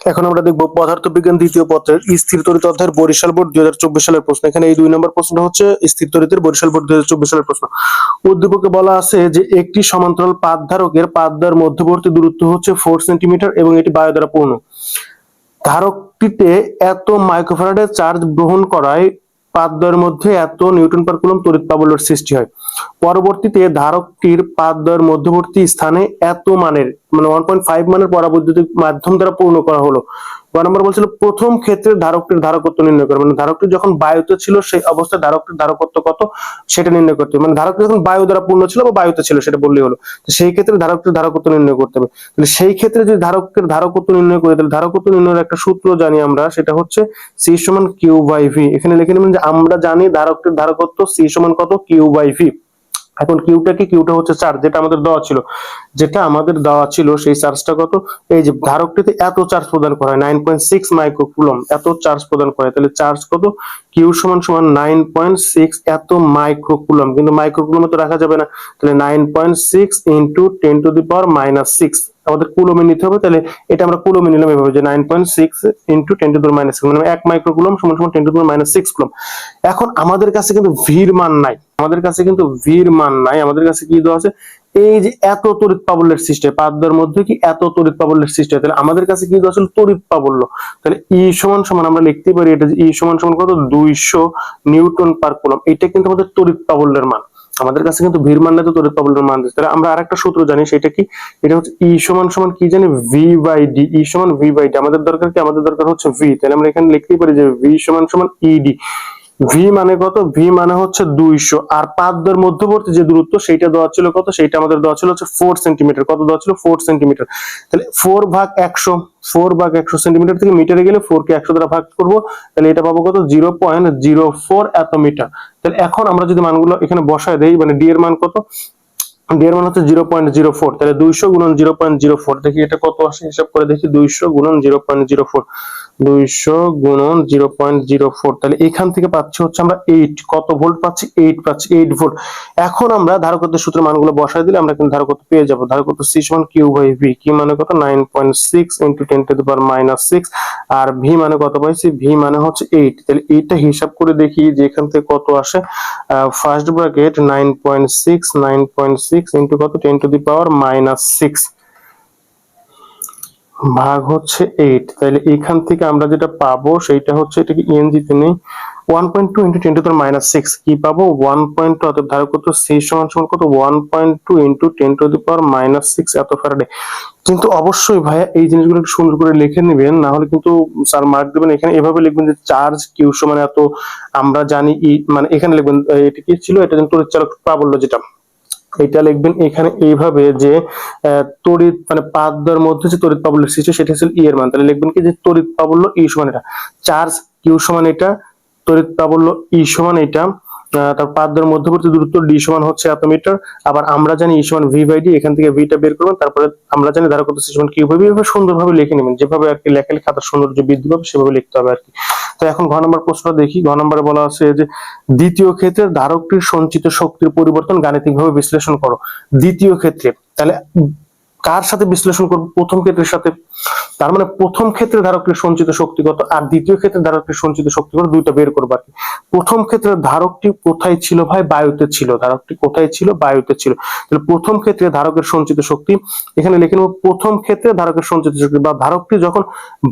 এখন আমরা দেখব পদার্থবিজ্ঞান দ্বিতীয় পত্রের স্থির তরিত অধ্যায়ের বরিশাল বোর্ড দুই হাজার চব্বিশ সালের প্রশ্ন। এখানে এই দুই নম্বর প্রশ্ন হচ্ছে স্থির তরিতের বরিশাল বোর্ড দুই হাজার চব্বিশ সালের প্রশ্ন। উদ্দীপকে বলা আছে যে একটি সমান্তরাল পাত ধারকের পাত দ্বার মধ্যবর্তী দূরত্ব হচ্ছে ফোর সেন্টিমিটার এবং এটি বায়ু দ্বারা পূর্ণ। ধারকটিতে এত মাইক্রোফারাডের চার্জ গ্রহণ করায় পাতদ্বয়ের মধ্যে এত নিউটন পার কুলম তড়িৎ প্রাবল্যের সৃষ্টি হয়। পরবর্তীতে ধারকটির পাতদ্বয়ের মধ্যবর্তী স্থানে এত মানের মানে ওয়ান পয়েন্ট ফাইভ মানের পরাবৈদ্যুতিক মাধ্যম দ্বারা পূর্ণ করা হলো। নম্বর বলছিল, প্রথম ক্ষেত্রে ধারকটির ধারকত্ব নির্ণয় করে মানে ধারকটি যখন বায়ুতে ছিল, সেই অবস্থায় ধারকটির ধারকত্ব কত? সেটা নির্ণয় করতে হবে। মানে ধারকটি যখন বায়ু দ্বারা পূর্ণ ছিল বা বায়ুতে ছিল, সেটা বললেই হলো। তো সেই ক্ষেত্রে ধারকটির ধারকত্ব নির্ণয় করতে হবে। তাহলে সেই ক্ষেত্রে যদি ধারকের ধারকত্ব নির্ণয় করি, তাহলে ধারকত্ব নির্ণয়ের একটা সূত্র জানি আমরা, সেটা হচ্ছে সি সমান কিউ বাই ভি এখানে লিখে নেবেন যে, আমরা জানি ধারকটির ধারকত্ব সি সমান কত? কিউ বাই ভি এখন কিউটা কি? কিউটা হচ্ছে চার্জ, যেটা আমাদের দেওয়া ছিল। যেটা আমাদের দেওয়া ছিল, সেই চার্জটা কত? এই যে ধারকটিতে এত চার্জ প্রদান করা হয় নাইন পয়েন্ট সিক্স মাইক্রোকুলম এত চার্জ প্রদান করা হয়। তাহলে চার্জ কত? কিউ সমান সমান নাইন পয়েন্ট সিক্স এত মাইক্রোকুলম কিন্তু মাইক্রোকুলমে তো রাখা যাবে না। তাহলে nine point six into ten to the power minus six আমাদের কুলমে নিতে হবে, তাহলে এটা আমরা কুলমে নিলাম এভাবে যে nine point six into to the minus six মানে এক মাইক্রোকুলম সমান সমান ten to the minus six coulomb এখন আমাদের কাছে কিন্তু ভির মান নাই, আমাদের কাছে কিন্তু ভির মান নাই, আমাদের কাছে কি দেওয়া আছে? এই যে এত তড়িৎ প্রাবল্যের সৃষ্টি হয় মধ্যে কি এত তড়িৎ প্রাবল্যের সৃষ্টি হয়? তাহলে আমাদের কাছে কি দেওয়া ছিল? তড়িৎ প্রাবল্য তাহলে ই সমান সমান আমরা লিখতে পারি এটা ই সমান সমান কত? দুইশো নিউটন পার কুলম এটা কিন্তু আমাদের তড়িৎ প্রাবল্যের মান। আমাদের কাছে কিন্তু ভির মান নাই তো তড়িৎ প্রবলের মান দিচ্ছে তাহলে আমরা আরেকটা সূত্র জানি, সেটা কি? এটা হচ্ছে ই সমান সমান কি জানি? ভি বাই ডি ই সমান ভি বাই ডি আমাদের দরকার কি? আমাদের দরকার হচ্ছে ভি তাহলে আমরা এখানে লিখতেই পারি যে ভি সমান সমান ইডি ভি মানে কত? ভি মানে হচ্ছে দুইশো। আর পাদদের মধ্যবর্তী যে দূরত্ব, সেইটা দেওয়া ছিল কত? সেইটা আমাদের দেওয়া ছিল হচ্ছে ফোর সেন্টিমিটার কত দেওয়া ছিল? ফোর সেন্টিমিটার তাহলে ফোর ভাগ একশো ফোর ভাগ একশো সেন্টিমিটার থেকে মিটারে গেলে ফোর কে একশো দ্বারা ভাগ করব। তাহলে এটা পাবো কত? জিরো পয়েন্ট জিরো ফোর এত মিটার। তাহলে এখন আমরা যদি মানগুলো এখানে বসায় দেই মানে ডি এর মান কত? ডি এর মান হচ্ছে জিরো পয়েন্ট জিরো ফোর তাহলে দুইশো গুণন জিরো পয়েন্ট জিরো ফোর দেখি এটা কত আসে? হিসাব করে দেখি। দুইশো গুণন জিরো পয়েন্ট জিরো ফোর দুইশো গুণন জিরো পয়েন্ট জিরো ফোর। তাহলে এখান থেকে পাচ্ছি হচ্ছে আমরা এইট কত ভোল্ট পাচ্ছি? এইট পাচ্ছি এইট এখন আমরা সূত্রের মানগুলো দিলে আমরা কিন্তু পেয়ে যাব। কিউ ভি কি মানে nine point six ten power minus six আর ভি মানে ভি মানে হচ্ছে এইট তাহলে এইটা হিসাব করে দেখি যে এখান থেকে কত আসে। First bracket nine point six nine point six into কত? Ten to the power minus six ভাগ হচ্ছে এইট তাহলে এখান থেকে আমরা যেটা পাবো সেইটা হচ্ছে এটা কি তে নেই। One point two into ten to minus six কি পাবো? ওয়ান পয়েন্ট ধারক কত? সি সমান সমান কত? One point two into ten to the power minus six এত ফ্যারাডে কিন্তু অবশ্যই ভাইয়া এই জিনিসগুলো একটু সুন্দর করে লিখে নেবেন, না হলে কিন্তু স্যার মার্ক দেবেন। এখানে এভাবে লিখবেন যে চার্জ কিউ সমান এত, আমরা জানি ই মানে এখানে লিখবেন এটা কি ছিল? এটা কিন্তু চালক প্রাবল্য যেটা। এটা লিখবেন এখানে এইভাবে যে তড়িৎ মানে পাদ্যর মধ্যে যে তড়িৎ পাবল্য সৃষ্টি, সেটা হচ্ছে ই এর মান। তাহলে লিখবেন কি যে তড়িৎ প্রাবল্য ই সমান এটা। চার্জ কিউ সমান এটা, তড়িৎ প্রাবল্য ই সমান এটা। তার পাদ্যার মধ্যবর্তী দূরত্ব ডি সমান হচ্ছে এত মিটার। আবার আমরা জানি ই সমান ভি বাই ডি এখান থেকে ভিটা বের করবেন, তারপরে আমরা জানি ধারকত্ব সি সমান কিউ বাই এভাবে সুন্দরভাবে লিখে নেবেন। যেভাবে আর কি লেখালে খাতার সৌন্দর্য বৃদ্ধি পাবে, সেভাবে লিখতে হবে আর কি। তো এখন ঘ নম্বর প্রশ্নটা দেখি। ঘ নম্বরে বলা আছে যে, দ্বিতীয় ক্ষেত্রে ধারকটির সঞ্চিত শক্তির পরিবর্তন গাণিতিকভাবে বিশ্লেষণ করো। দ্বিতীয় ক্ষেত্রে, তাহলে কার সাথে বিশ্লেষণ করব? প্রথম ক্ষেত্রের সাথে, তার মানে প্রথম ক্ষেত্রে ধারকটির সঞ্চিত শক্তি কত? আর দ্বিতীয় ক্ষেত্রে ধারকটির সঞ্চিত শক্তি কত? দুইটা বের করব আর কি। প্রথম ক্ষেত্রে ধারকটি কোথায় ছিল ভাই? বায়ুতে ছিল। ধারকটি কোথায় ছিল? বায়ুতে ছিল। তাহলে প্রথম ক্ষেত্রে ধারকের সঞ্চিত শক্তি, এখানে লিখে নেব, প্রথম ক্ষেত্রে ধারকের সঞ্চিত শক্তি বা ধারকটি যখন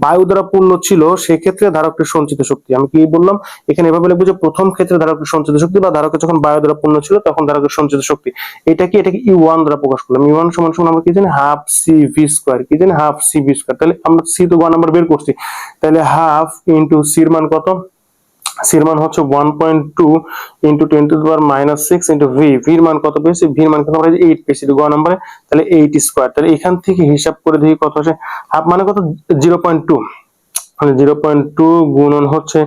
বায়ু দ্বারা পূর্ণ ছিল, সেক্ষেত্রে ধারকটির সঞ্চিত শক্তি। আমি কি বললাম? এখানে এভাবে লিখব যে প্রথম ক্ষেত্রে ধারকের সঞ্চিত শক্তি বা ধারকের যখন বায়ু দ্বারা পূর্ণ ছিল, তখন ধারকের সঞ্চিত শক্তি। এটা কি? এটাকে ই ওয়ান দ্বারা প্রকাশ করলাম। ই ওয়ান সমান সমান আমরা কি জানি? হাফ সি ভি স্কোয়ার কি জানি? হাফ সি ভি স্কোয়ার তাহলে আমরা সি তো ওয়ান নাম্বার বের করছি। তাহলে হাফ ইন্টু সির মান কত? সির মান হচ্ছে one point two into ten to power minus six into V ভির মান কত পেয়েছি? ভির মান কত? আমরা এইট পেয়েছি গ নম্বরে তাহলে এইট স্কোয়ার তাহলে এখান থেকে হিসাব করে দেখি কত আসে। হাফ মানে কত? জিরো পয়েন্ট টু মানে জিরো পয়েন্ট টু গুণন হচ্ছে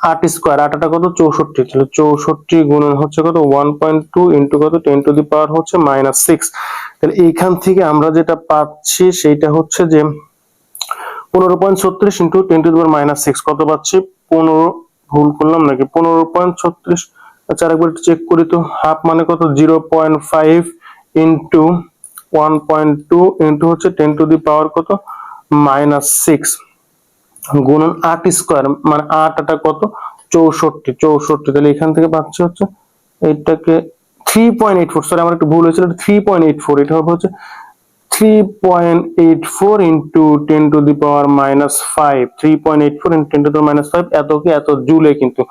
আট স্কোয়ার আটাটা কত? চৌষট্টি। তাহলে চৌষট্টি গুণন হচ্ছে কত? ওয়ান পয়েন্ট টু ইন্টু কত? টেন টু দি পাওয়ার হচ্ছে মাইনাস সিক্স তাহলে এইখান থেকে আমরা যেটা পাচ্ছি সেইটা হচ্ছে যে পনেরো পয়েন্ট ছত্রিশ into ten to the power minus six কত পাচ্ছি? পনেরো। ভুল করলাম নাকি? পনেরো পয়েন্ট ছত্রিশ। আচ্ছা আরেকবার চেক করি তো। হাফ মানে কত? Zero point five into one point two into হচ্ছে টেন টু দি পাওয়ার কত? মাইনাস সিক্স গুণন আট স্কোয়ার মানে আট আটা কত? চৌষট্টি। চৌষট্টি, তাহলে এখান থেকে পাচ্ছি হচ্ছে এইটাকে three point eight four sorry আমার একটু ভুল হয়েছিল থ্রি পয়েন্ট এইট ফোর এটা হচ্ছে three point eight four into ten to the power minus five three point eight four into ten to minus five এত কি, এত জুলে কিন্তু।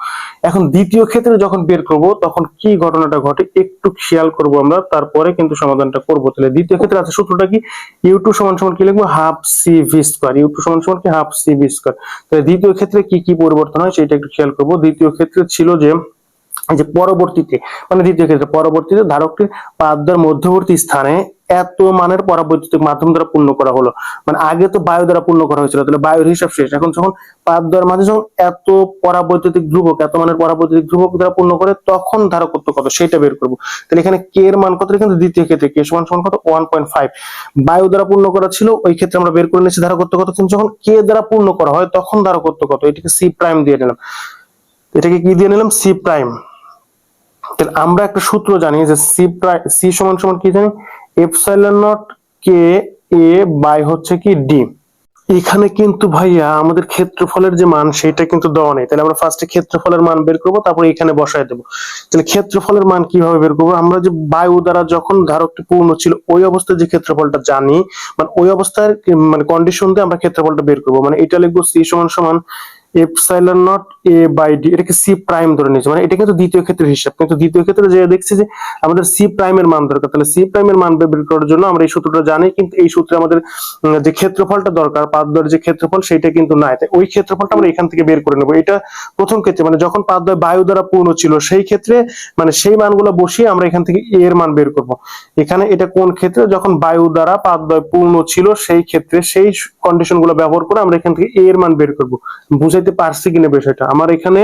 এখন দ্বিতীয় ক্ষেত্রে যখন বের করব, তখন কি ঘটনাটা ঘটে একটু খেয়াল করব আমরা, তারপরে কিন্তু সমাধানটা করব। তাহলে দ্বিতীয় ক্ষেত্রে আছে সূত্রটা কি? ইউ সমান সমান কি লিখব? Half C V square U two সমান সমান কি? হাফ সি ভি তাহলে দ্বিতীয় ক্ষেত্রে কি কি পরিবর্তন হয় সেটা একটু খেয়াল করব। দ্বিতীয় ক্ষেত্রে ছিল যে যে পরবর্তীতে মানে দ্বিতীয় ক্ষেত্রে, পরবর্তীতে ধারকটির পাদ্যার মধ্যবর্তী স্থানে এত মানের পরাবৈদ্যুতিক মাধ্যম দ্বারা পূর্ণ করা হলো। মানে আগে তো বায়ু দ্বারা পূর্ণ করা হয়েছিল, তাহলে বায়ুর হিসাব শেষ। এখন যখন পাদ্যার মাঝে যখন এত পরাবৈদ্যুতিক ধ্রুবক, এত মানের পরাবৈদ্যুতিক ধ্রুবক দ্বারা পূর্ণ করে, তখন ধারকত্ব কত? সেটা বের করব। তাহলে এখানে কে এর মান কত? কিন্তু দ্বিতীয় ক্ষেত্রে কে সমান সমান কত? ওয়ান পয়েন্ট ফাইভ বায়ু দ্বারা পূর্ণ করা ছিল, ওই ক্ষেত্রে আমরা বের করে নিচ্ছি ধারকত্ব কত? কিন্তু যখন কে দ্বারা পূর্ণ করা হয়, তখন ধারকত্ব কত? এটাকে সি প্রাইম দিয়ে নিলাম। এটাকে কি দিয়ে নিলাম? সি প্রাইম আমরা একটা সূত্র জানি যে সি প্রাইম সি সমান সমান কি জানি? এপসাইলন কে এ বাই হচ্ছে কি ডি। এখানে কিন্তু ভাইয়া আমাদের ক্ষেত্রফলের যে মান সেটা কিন্তু দেওয়া নেই। তাহলে আমরা ফার্স্টে ক্ষেত্রফলের মান বের করব, তারপরে এখানে বসায় দেবো। তাহলে ক্ষেত্রফলের মান কীভাবে বের করব? আমরা যে বায়ু দ্বারা যখন ধারকটি পূর্ণ ছিল, ওই অবস্থায় যে ক্ষেত্রফলটা জানি মানে ওই অবস্থার মানে কন্ডিশন দিয়ে আমরা ক্ষেত্রফলটা বের করব। মানে এটা লিখব সি সমান সমান epsilon nought A by D, এটাকে সি প্রাইম ধরে নিয়েছে। মানে এটা কিন্তু দ্বিতীয় ক্ষেত্রের হিসাব। কিন্তু দ্বিতীয় ক্ষেত্রে যে দেখছি যে আমাদের সি প্রাইমের মান দরকার। তাহলে সি প্রাইমের মান বের করার জন্য আমরা এই সূত্রটা জানি, কিন্তু এই সূত্রে আমাদের যে ক্ষেত্রফলটা দরকার যে ক্ষেত্রফল সেটা কিন্তু নাই। তাই ওই ক্ষেত্রফলটা আমরা এখান থেকে বের করে নেব। এটা প্রথম ক্ষেত্রে মানে যখন বায়ু দ্বারা পূর্ণ ছিল, সেই ক্ষেত্রে মানে সেই মানগুলো বসিয়ে আমরা এখান থেকে এ এর মান বের করব। এখানে এটা কোন ক্ষেত্রে? যখন বায়ু দ্বারা পাদ্যয় পূর্ণ ছিল, সেই ক্ষেত্রে সেই কন্ডিশনগুলো ব্যবহার করে আমরা এখান থেকে এ এর মান বের করব। বুঝাইতে পারছি কিনা বিষয়টা। আমার এখানে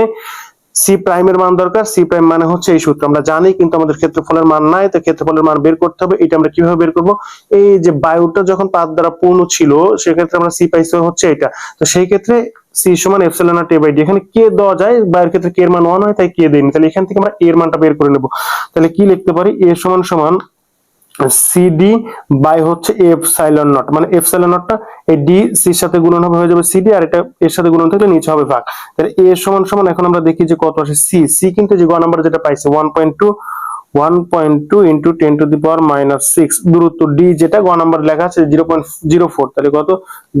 সি প্রাইমের মান দরকার। সি প্রাইম মানে হচ্ছে এই সূত্র। আমরা জানি কিন্তু আমাদের ক্ষেত্রফলের মান নাই তো ক্ষেত্রফলের মান বের করতে হবে। এটা আমরা কীভাবে বের করব? এই যে বায়ুটা যখন পাত দ্বারা পূর্ণ ছিল, সেক্ষেত্রে আমরা সি পাইছি হচ্ছে এটা। তো সেই ক্ষেত্রে সি সমান epsilon R T by D এখানে কে দেওয়া যায়, বায়ুর ক্ষেত্রে কে এর মান ওয়ান হয়, তাই কে দেয়নি তাহলে এখান থেকে আমরা এর মানটা বের করে নেব। তাহলে কি লিখতে পারি? এ সমান সমান সিডি বাই হচ্ছে এফ সাইলন নট মানে এফ সাইলন নটটা এই ডি সির সাথে গুণন হবে, হয়ে যাবে সিডি আর এটা এর সাথে গুণন থাকলে নিচে হবে ভাগ। তাহলে এ সমান সমান এখন আমরা দেখি যে কত আসে সি সি কিন্তু যে গ নাম্বার যেটা পাইছে one point two one point two into ten to the power minus six দূরত্ব ডি যেটা গ নাম্বার লেখা আছে জিরো পয়েন্ট জিরো ফোর তাহলে কত?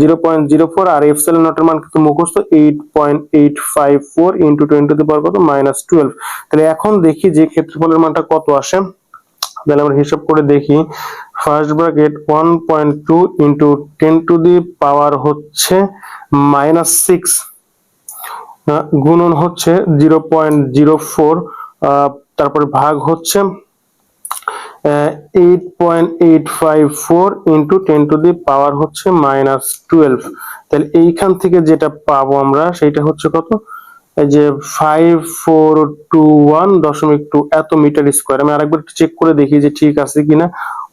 জিরো পয়েন্ট জিরো ফোর আর এফ সেলের নটের মান কিন্তু মুখস্থ eight point eight five four into ten to the power কত? মাইনাস টুয়েলভ তাহলে এখন দেখি যে ক্ষেত্রফলের মানটা কত আসে। তাহলে আমরা হিসাব করে দেখি। First bracket one point two into ten to the power হচ্ছে মাইনাস সিক্স গুণন হচ্ছে জিরো পয়েন্ট জিরো ফোর তারপরে ভাগ হচ্ছে eight point eight five four into ten to the power হচ্ছে মাইনাস টুয়েলভ তাহলে এইখান থেকে যেটা পাবো আমরা সেটা হচ্ছে কত? এই যে ফাইভ ফোর টু ওয়ান দশমিক টু এত মিটার স্কোয়ার আমি আরেকবার চেক করে দেখি যে ঠিক আছে কিনা।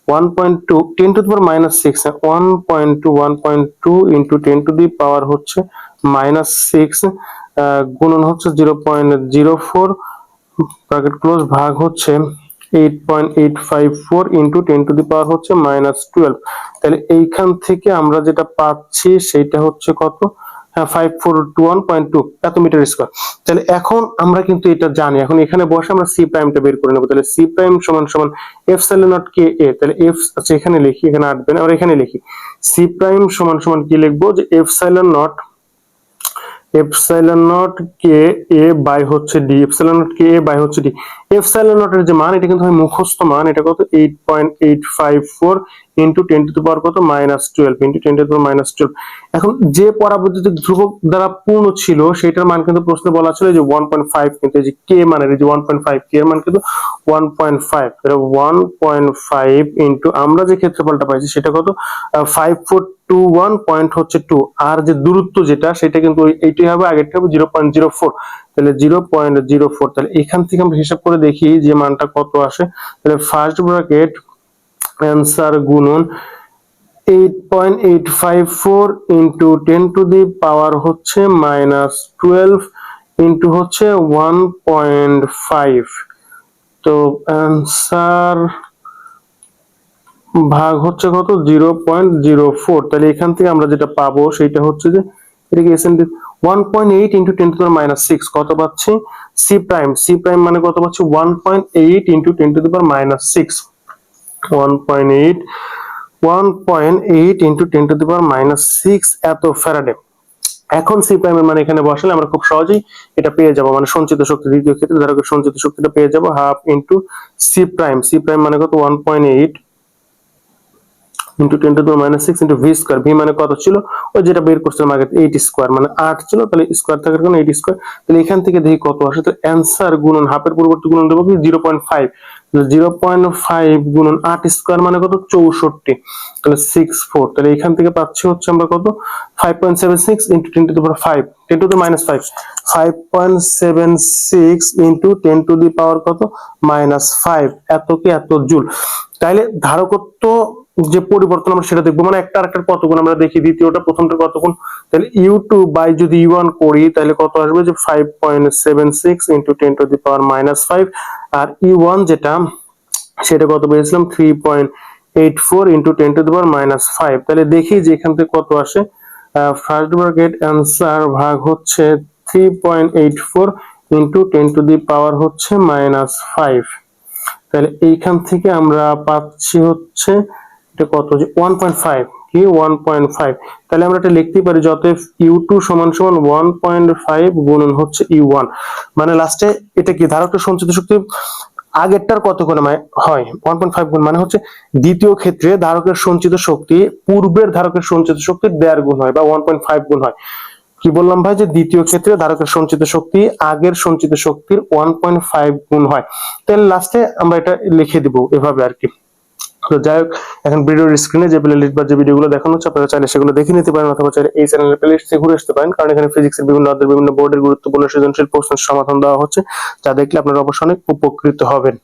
One point two ten two power minus six one point two one point two into ten to the power হচ্ছে মাইনাস সিক্স গুণন হচ্ছে zero point zero four bracket close ভাগ হচ্ছে eight point eight five four into ten to the power হচ্ছে minus twelve তাহলে এইখান থেকে আমরা যেটা পাচ্ছি সেটা হচ্ছে কত? Five four two one point two এত মিটার তাহলে এখন আমরা কিন্তু এটা জানি। এখন এখানে বসে আমরা প্রাইমটা বের করে তাহলে প্রাইম সমান সমান এফ সাইলন নট তাহলে এফ আচ্ছা এখানে লিখি, এখানে এখানে লিখি। প্রাইম সমান সমান কি লিখব? যে epsilon not K A by হচ্ছে ডি কে এ বাই হচ্ছে ডি নট এর যে মান, এটা কিন্তু মুখস্থ মান, এটা কত? ইন্টু টেন টু পাওয়ার কত? Minus twelve into ten two power minus twelve এখন যে পরাবৈদ্যুতিক ধ্রুবক দ্বারা পূর্ণ ছিল সেটার মান কিন্তু প্রশ্নে বলা ছিল যে ওয়ান পয়েন্ট ফাইভ কিন্তু এই যে কে মানের এই যে ওয়ান পয়েন্ট ফাইভ কে এর মান কিন্তু ওয়ান পয়েন্ট ফাইভ এটা ওয়ান পয়েন্ট ফাইভ ইন্টু আমরা যে ক্ষেত্রফলটা পাইছি, সেটা কত? Five four two one point হচ্ছে টু আর যে দূরত্ব যেটা, সেটা কিন্তু এইটাই হবে, আগেরটা হবে জিরো পয়েন্ট জিরো ফোর তাহলে জিরো পয়েন্ট জিরো ফোর তাহলে এখান থেকে আমরা হিসাব করে দেখি যে মানটা কত আসে। তাহলে ফার্স্ট ব্র্যাকেট অ্যান্সার গুণন eight point eight five four into ten to the power হচ্ছে মাইনাস টুয়েলভ ইন্টু হচ্ছে ওয়ান পয়েন্ট ফাইভ তো অ্যান্সার ভাগ হচ্ছে কত? জিরো পয়েন্ট জিরো ফোর তাহলে এখান থেকে আমরা যেটা পাবো সেটা হচ্ছে যে এটাকে SND one point eight into ten two power minus six কত পাচ্ছি? সি প্রাইম সি প্রাইম মানে কত পাচ্ছি? One point eight into ten two power minus six one point eight one point eight into ten two power minus six এখন C প্রাইমের মানে এখানে বসালে আমরা খুব সহজেই এটা পেয়ে যাব। মানে সঞ্চিত শক্তি দ্বিতীয় ক্ষেত্রে, ধরো সঞ্চিত শক্তিটা পেয়ে যাব half into C prime C prime মানে কত? One point eight into ten to the minus six into V square V মানে কত ছিল? ওই যেটা বের করছিলাম আগে এইট স্কোয়ার মানে আট ছিল, তাহলে স্কোয়ার থাকার কারণে এইট স্কোয়ার তাহলে এখান থেকে দেখি কত আসে, তো অ্যান্সার গুণন, হাফের পরিবর্তে গুণন দেবো কি? Zero point five zero point five গুণন আট স্কোয়ার মানে কত? চৌষট্টি, তাহলে সিক্স ফোর তাহলে এখান থেকে পাচ্ছি হচ্ছে আমরা কত? Five point seven six into ten to the power five ten to the minus five five point seven six into ten to the power কত? মাইনাস ফাইভ এত কি? এত জুল। তাইলে ধারকত্ব যে পরিবর্তন আমরা সেটা দেখব। মানে একটা আরেকটার কত গুণ আমরা দেখি দ্বিতীয়টা প্রথমটা কত গুণ তাহলে ইউ টু বাই যদি ইউ ওয়ান করি, তাহলে কত আসবে? যে five point seven six into ten to the power minus five R U one যেটা, সেটা কত পেয়েছিলাম? Three point eight four into ten to the power minus five তাহলে দেখি যে এখান থেকে কত আসে। ফার্স্ট ব্র্যাকেট অ্যান্সার ভাগ হচ্ছে three point eight four into ten to the power হচ্ছে মাইনাস ফাইভ তাহলে এইখান থেকে আমরা পাচ্ছি হচ্ছে এটা কত? যে ওয়ান পয়েন্ট ফাইভ কি? ওয়ান পয়েন্ট ফাইভ তাহলে আমরা এটা লিখতে পারি যত ইউ টু সমান সমান ওয়ান পয়েন্ট ফাইভ গুণন হচ্ছে ইউ ওয়ান মানে লাস্টে এটা কি? ধারকটা সঞ্চিত শক্তি আগেরটার কত গুণ আমায় হয়? ওয়ান পয়েন্ট ফাইভ গুণ মানে হচ্ছে দ্বিতীয় ক্ষেত্রে ধারকের সঞ্চিত শক্তি পূর্বের ধারকের সঞ্চিত শক্তির দেড় গুণ হয় বা ওয়ান পয়েন্ট ফাইভ গুণ হয়। কি বললাম ভাই? যে দ্বিতীয় ক্ষেত্রে ধারকের সঞ্চিত শক্তি আগের সঞ্চিত শক্তির ওয়ান পয়েন্ট ফাইভ গুণ হয়। তাহলে লাস্টে আমরা এটা লিখে দিব এভাবে আর কি। তো যাই হোক, এখন ভিডিওর স্ক্রিনে যে প্লেলিস্ট বা যে ভিডিওগুলো দেখানো হচ্ছে, আপনারা চাইলে সেগুলো দেখে নিতে পারেন অথবা চাইলে এই চ্যানেলের প্লেলিস্ট থেকে ঘুরে আসতে পারেন। কারণ এখানে ফিজিক্সের বিভিন্ন অধ্যায়ের বিভিন্ন বোর্ডের গুরুত্বপূর্ণ সৃজনশীল প্রশ্নের সমাধান দেওয়া হচ্ছে, যা দেখলে আপনারা অবশ্যই অনেক উপকৃত হবেন।